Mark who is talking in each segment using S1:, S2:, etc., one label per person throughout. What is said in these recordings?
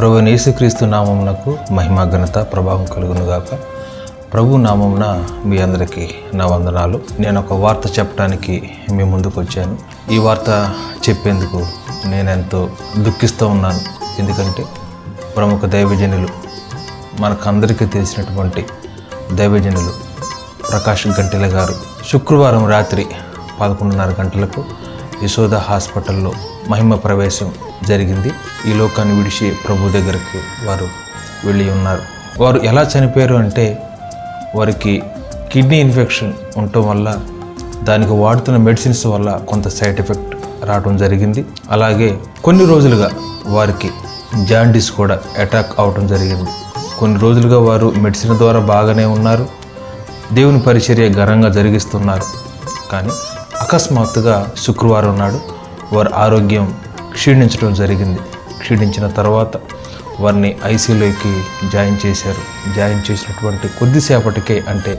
S1: ప్రభు యేసుక్రీస్తు నామమునకు మహిమ ఘనత ప్రభావం కలుగునుగాక ప్రభు నామమున మీ అందరికీ నా వందనాలు. నేను ఒక వార్త చెప్పడానికి మీ ముందుకు వచ్చాను. ఈ వార్త చెప్పేందుకు నేను ఎంతో దుఃఖిస్తూ ఉన్నాను. ఎందుకంటే ప్రముఖ దైవజనులు మనకందరికీ తెలిసినటువంటి దైవజనులు ప్రకాష్ గంటెల గారు శుక్రవారం రాత్రి పదకొండున్నర గంటలకు యశోద హాస్పిటల్లో మహిమ ప్రవేశం జరిగింది. ఈ లోకాన్ని విడిచి ప్రభు దగ్గరికి వారు వెళ్ళి ఉన్నారు. వారు ఎలా చనిపోయారు అంటే వారికి కిడ్నీ ఇన్ఫెక్షన్ ఉండటం వల్ల దానికి వాడుతున్న మెడిసిన్స్ వల్ల కొంత సైడ్ ఎఫెక్ట్ రావడం జరిగింది. అలాగే కొన్ని రోజులుగా వారికి జాండీస్ కూడా అటాక్ అవడం జరిగింది. కొన్ని రోజులుగా వారు మెడిసిన్ ద్వారా బాగానే ఉన్నారు. దేవుని పరిచర్య ఘనంగా జరిగిస్తున్నారు. కానీ అకస్మాత్తుగా శుక్రవారం నాడు వారి ఆరోగ్యం క్షీణించడం జరిగింది. క్షీణించిన తర్వాత వారిని ఐసీయూలోకి జాయిన్ చేశారు. జాయిన్ చేసినటువంటి కొద్దిసేపటికే అంటే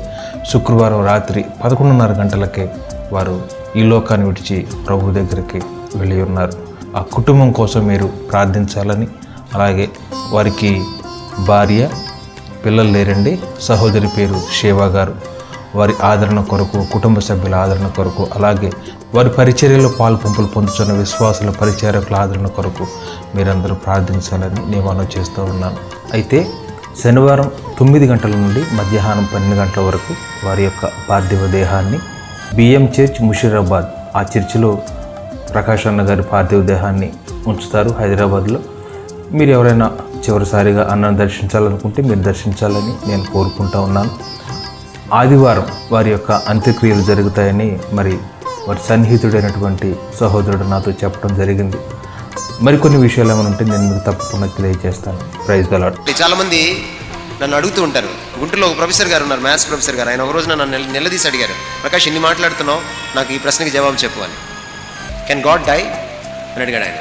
S1: శుక్రవారం రాత్రి పదకొండున్నర గంటలకే వారు ఈ లోకాన్ని విడిచి ప్రభు దగ్గరికి వెళ్ళి ఉన్నారు ఆ కుటుంబం కోసం మీరు ప్రార్థించాలని అలాగే వారికి భార్య పిల్లలు లేరండి సహోదరి పేరు శేవా గారు. వారి ఆదరణ కొరకు కుటుంబ సభ్యుల ఆదరణ కొరకు అలాగే వారి పరిచర్యలో పాల్పంపులు పొందుతున్న విశ్వాసుల పరిచారకుల ఆదరణ కొరకు మీరందరూ ప్రార్థించాలని నేను మనం చేస్తూ ఉన్నాను. అయితే శనివారం తొమ్మిది గంటల నుండి మధ్యాహ్నం పన్నెండు గంటల వరకు వారి యొక్క పార్థివ దేహాన్ని బిఎం చర్చ్ ముషీరాబాద్ ఆ చర్చిలో ప్రకాష్ అన్న గారి పార్థివ దేహాన్ని ఉంచుతారు హైదరాబాద్లో. మీరు ఎవరైనా చివరిసారిగా అన్నను దర్శించాలనుకుంటే మీరు దర్శించాలని నేను కోరుకుంటా ఉన్నాను. ఆదివారం వారి యొక్క అంత్యక్రియలు జరుగుతాయని మరి వారి సన్నిహితుడైనటువంటి సహోదరుడు నాతో చెప్పడం జరిగింది. మరికొన్ని విషయాలు ఏమైనా ఉంటే నేను మీకు తప్పకుండా తెలియజేస్తాను. ప్రైజ్ గలాడ్
S2: చాలామంది నన్ను అడుగుతూ ఉంటారు. గుంటూరులో ఒక ప్రొఫెసర్ గారు ఉన్నారు మ్యాథ్స్ ప్రొఫెసర్ గారు. ఆయన ఒక రోజు నన్ను నిలదీసి అడిగారు ప్రకాష్ ఇన్ని మాట్లాడుతున్నావు నాకు ఈ ప్రశ్నకి జవాబు చెప్పు అని. కెన్ గాడ్ డై అని అడిగాడు ఆయన.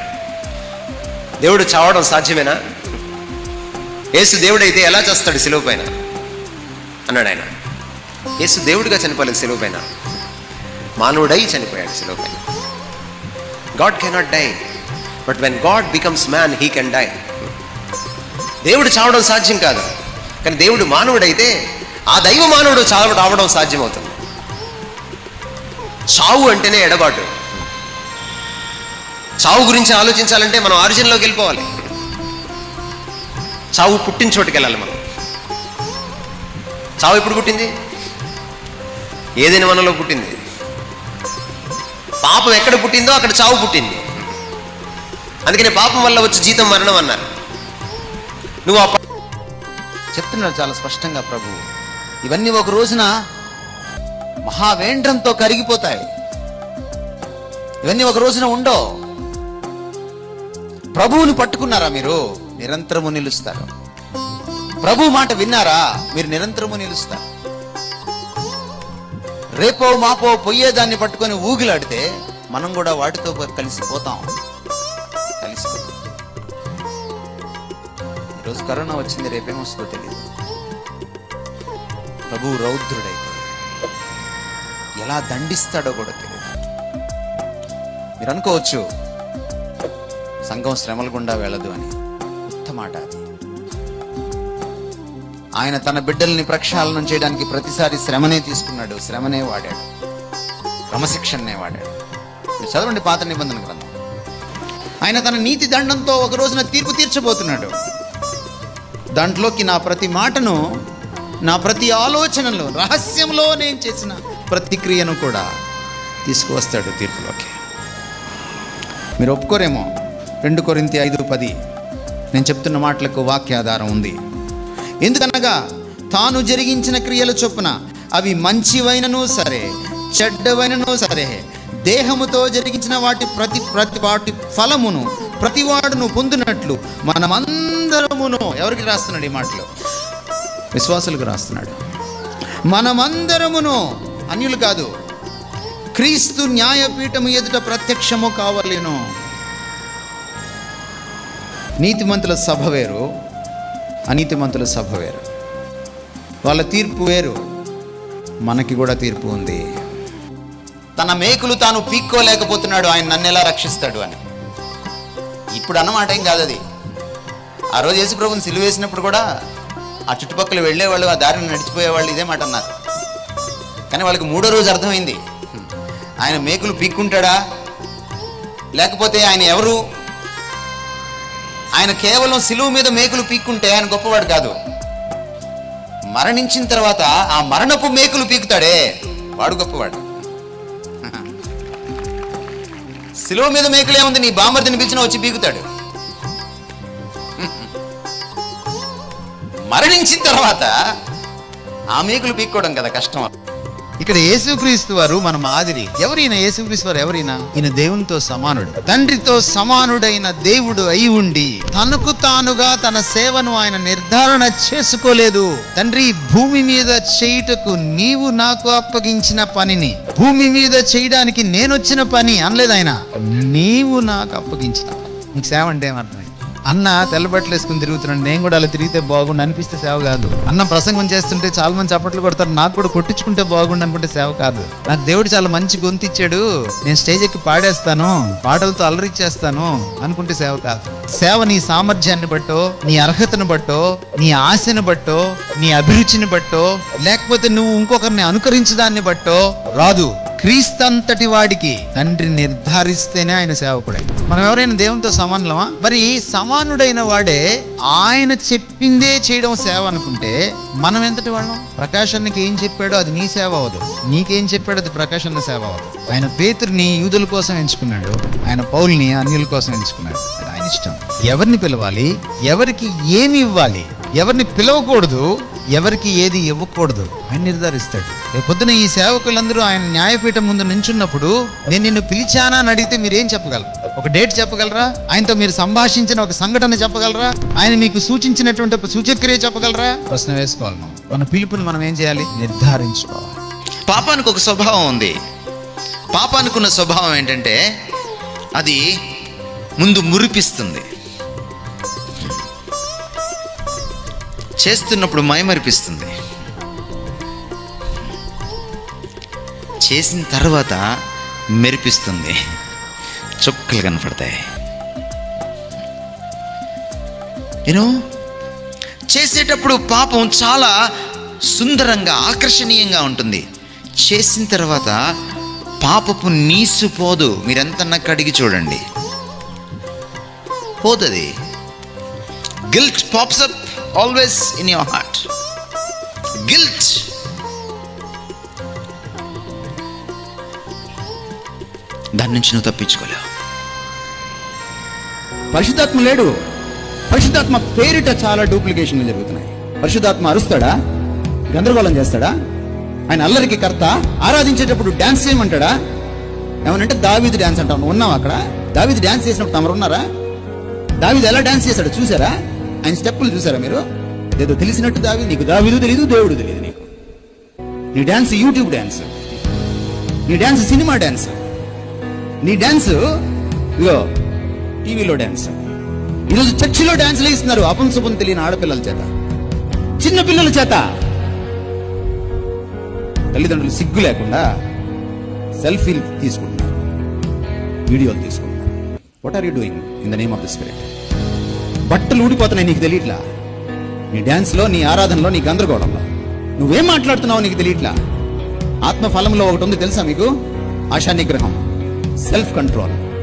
S2: దేవుడు చావడం సాధ్యమేనా? యేసు దేవుడు అయితే ఎలా చేస్తాడు సెలవు పైన? అన్నాడు ఆయన. యేసు దేవుడిగా చనిపోలేదు సెలవు పైన మానవుడై చనిపోయాడు సెలవు పైన God cannot die but when God becomes man he can die దేవుడు చావడం సాధ్యం కాదు కానీ దేవుడు మానవుడైతే ఆ దైవ మానవుడు చావడం అవడం సాధ్యమవుతుంది. చావు అంటేనే ఎడబాటు. చావు గురించి ఆలోచించాలంటే మనం ఆరిజిన్లోకి వెళ్ళిపోవాలి. చావు పుట్టిన చోటుకి వెళ్ళాలి మనం. చావు ఎప్పుడు పుట్టింది? ఏదైనా మనలో పుట్టింది? పాపం ఎక్కడ పుట్టిందో అక్కడ చావు పుట్టింది. అందుకని పాపం వల్ల వచ్చి జీతం మరణం అన్నారు. నువ్వు ఆ
S3: చెప్తున్నాడు చాలా స్పష్టంగా ప్రభు. ఇవన్నీ ఒక రోజున మహావేండ్రంతో కరిగిపోతాయి. ఇవన్నీ ఒక రోజున ఉండవు. ప్రభువుని పట్టుకున్నారా మీరు? నిరంతరము నిలుస్తారు. ప్రభు మాట విన్నారా? మీరు నిరంతరము నిలుస్తారు. రేపో మాపో పొయ్యేదాన్ని పట్టుకొని ఊగిలాడితే మనం కూడా వాటితో కలిసిపోతాం కలిసిపోతాం ఈరోజు కరోనా వచ్చింది రేపేమొస్తుందో తెలియదు ప్రభు రౌద్రుడైతే ఎలా దండిస్తాడో కూడా తెలియదు మీరు అనుకోవచ్చు సంఘం శ్రమల గుండా వెళ్ళదు అని. కొత్త మాట అది ఆయన తన బిడ్డల్ని ప్రక్షాళనం చేయడానికి ప్రతిసారి శ్రమనే తీసుకున్నాడు. శ్రమనే వాడాడు. క్రమశిక్షణనే వాడాడు. చదవండి పాత నిబంధన గ్రంథం. ఆయన తన నీతి దండంతో ఒక రోజున తీర్పు తీర్చబోతున్నాడు. దాంట్లోకి నా ప్రతి మాటను నా ప్రతి ఆలోచనలో రహస్యంలో నేను చేసిన ప్రతిక్రియను కూడా తీసుకువస్తాడు తీర్పులోకి. మీరు ఒప్పుకోరేమో? రెండు కొరింతి ఐదు పది. నేను చెప్తున్న మాటలకు వాక్యాధారం ఉంది. ఎందుకనగా తాను జరిగించిన క్రియల చొప్పున అవి మంచివైనను సరే చెడ్డవైనను సరే దేహముతో జరిగించిన వాటి ప్రతి ప్రతి వాటి ఫలమును ప్రతివాడును పొందినట్లు మనమందరమును ఎవరికి రాస్తున్నాడు ఈ మాటలు? విశ్వాసులకు రాస్తున్నాడు. మనమందరమును అన్యులు కాదు క్రీస్తు న్యాయపీఠము ఎదుట ప్రత్యక్షము కావలేను. నీతిమంతుల సభ వేరు అనీతిమంతుల సభ వేరు. వాళ్ళ తీర్పు వేరు. మనకి కూడా తీర్పు ఉంది. తన మేకులు తాను పీక్కోలేకపోతున్నాడు. ఆయన నన్ను ఎలా రక్షిస్తాడు అని. ఇప్పుడు అన్నమాట ఏం కాదు అది.
S4: ఆ రోజు యేసు ప్రభుని సిలువ వేసినప్పుడు కూడా ఆ చుట్టుపక్కల వెళ్ళేవాళ్ళు ఆ దారిని నడిచిపోయేవాళ్ళు ఇదే మాట అన్నారు. కానీ వాళ్ళకి మూడో రోజు అర్థమైంది. ఆయన మేకులు పీక్కుంటాడా? లేకపోతే ఆయన ఎవరు? ఆయన కేవలం సిలువు మీద మేకులు పీక్కుంటే ఆయన గొప్పవాడు కాదు. మరణించిన తర్వాత ఆ మరణపు మేకులు పీకుతాడే. వాడు గొప్పవాడు. సిలువు మీద మేకులేముంది నీ బామర్దిని పిలిచిన వచ్చి పీకుతాడు. మరణించిన తర్వాత ఆ మేకులు పీక్కోవడం కదా కష్టం.
S3: ఇక్కడ యేసుక్రీస్తు వారు మన మాదిరి. ఎవరైనా యేసుక్రీస్తు వారు ఎవరైనా? ఈయన దేవునితో సమానుడు. తండ్రితో సమానుడైన దేవుడు అయి ఉండి తనకు తానుగా తన సేవను ఆయన నిర్ధారణ చేసుకోలేదు. తండ్రి భూమి మీద చేయుటకు నీవు నాకు అప్పగించిన పనిని భూమి మీద చేయడానికి నేను వచ్చిన పని అనలేదు ఆయన. నీవు నాకు అప్పగించిన నీకు సేవ అంటే ఏమర్థం? అన్న తెల్లబట్టలు వేసుకుని తిరుగుతున్నాడు. నేను కూడా అలా తిరిగితే బాగుండు అనిపిస్తే సేవ కాదు. అన్న ప్రసంగం చేస్తుంటే చాలా మంది చప్పట్లు కొడతారు. నాకు కూడా కొట్టించుకుంటే బాగుండు అనుకుంటే సేవ కాదు. నాకు దేవుడు చాలా మంచి గొంతు ఇచ్చాడు. నేను స్టేజ్ ఎక్కి పాడేస్తాను. పాటలతో అలరిచ్చేస్తాను అనుకుంటే సేవ కాదు. సేవ నీ సామర్థ్యాన్ని బట్టో నీ అర్హతను బట్టో నీ ఆశను బట్టో నీ అభిరుచిని బట్టో లేకపోతే నువ్వు ఇంకొకరిని అనుకరించడాన్ని బట్టో రాదు. క్రీస్తంతటి వాడికి తండ్రి నిర్ధారిస్తేనే ఆయన సేవకుడే. మనం ఎవరైనా దేవునితో సమానులమా? మరి సమానుడైన వాడే ఆయన చెప్పిందే చేయడం సేవ అనుకుంటే మనం ఎంతటి వాళ్ళం? ప్రకాశానికి ఏం చెప్పాడో అది నీ సేవ అవదు నీకేం చెప్పాడో అది ప్రకాశన్న సేవ అవ్వదు. ఆయన పేతుర్ని యూదుల కోసం ఎంచుకున్నాడు. ఆయన పౌల్ని అన్యుల కోసం ఎంచుకున్నాడు. ఆయన ఇష్టం. ఎవరిని పిలవాలి? ఎవరికి ఏమి ఇవ్వాలి? ఎవరిని పిలవకూడదు? ఎవరికి ఏది ఇవ్వకూడదు ఆయన నిర్ధారిస్తాడు. రేపు పొద్దున ఈ సేవకులందరూ ఆయన న్యాయపీఠం ముందు నించున్నప్పుడు నేను నిన్ను పిలిచానా అని అడిగితే మీరు ఏం చెప్పగలరు? ఒక డేట్ చెప్పగలరా? ఆయనతో మీరు సంభాషించిన ఒక సంఘటన చెప్పగలరా? ఆయన మీకు సూచించినటువంటి ఒక సూచక్రియ చెప్పగలరా? ప్రశ్న వేసుకోవాలి మన పిలుపుని మనం ఏం చేయాలి? నిర్ధారించుకోవాలి.
S4: పాపానికి ఒక స్వభావం ఉంది. పాపానికి ఉన్న స్వభావం ఏంటంటే అది ముందు మురిపిస్తుంది. చేస్తున్నప్పుడు మైమరిపిస్తుంది. చేసిన తర్వాత మెరిపిస్తుంది. చుక్కలు కనపడతాయి. యూనో చేసేటప్పుడు పాపం చాలా సుందరంగా ఆకర్షణీయంగా ఉంటుంది. చేసిన తర్వాత పాపపు నీసు పోదు. మీరెంతన్నా కడిగి చూడండి. పోతుంది guilt pops up always in your heart guilt దాని నుంచి నువ్వు తప్పించుకోలేవు.
S5: పరిశుద్ధాత్మ లేడు. పరిశుద్ధాత్మ పేరిట చాలా డూప్లికేషన్లు జరుగుతున్నాయి. పరిశుద్ధాత్మ అరుస్తాడా? గందరగోళం చేస్తాడా? ఆయన అల్లరికి కర్త ఆరాధించేటప్పుడు డాన్స్ చేయమంటాడా? ఏమనంటే దావీదు డాన్స్ అంటావు ఉన్నాం ఉన్నావు అక్కడ? దావీదు డాన్స్ చేసినప్పుడు తమరు ఉన్నారా? దావీదు ఎలా డాన్స్ చేశాడు? చూసారా ఆయన స్టెప్పులు చూసారా మీరు? ఏదో తెలిసినట్టు దావి నీకు దావిదు తెలియదు దేవుడు తెలియదు నీకు. నీ డాన్స్ యూట్యూబ్ డాన్స్. నీ డాన్స్ సినిమా డాన్స్. నీ డాన్స్ ఇగో టీవీలో డాన్స్. ఈరోజు చర్చిలో డాన్స్లు ఇస్తున్నారు అపంశుభం తెలియని ఆడపిల్లల చేత. చిన్న పిల్లల చేత. తల్లిదండ్రులు సిగ్గు లేకుండా సెల్ఫీలు తీసుకుంటున్నారు. వీడియోలు తీసుకుంటున్నారు. What are you doing in the name of the spirit బట్టలు ఊడిపోతున్నాయి నీకు తెలియట్లా నీ డ్యాన్స్లో నీ ఆరాధనలో నీ గందరగోళంలో. నువ్వేం మాట్లాడుతున్నావో నీకు తెలియట్లా ఆత్మ ఫలంలో ఒకటి ఉంది తెలుసా మీకు? ఆశా నిగ్రహం సెల్ఫ్ కంట్రోల్.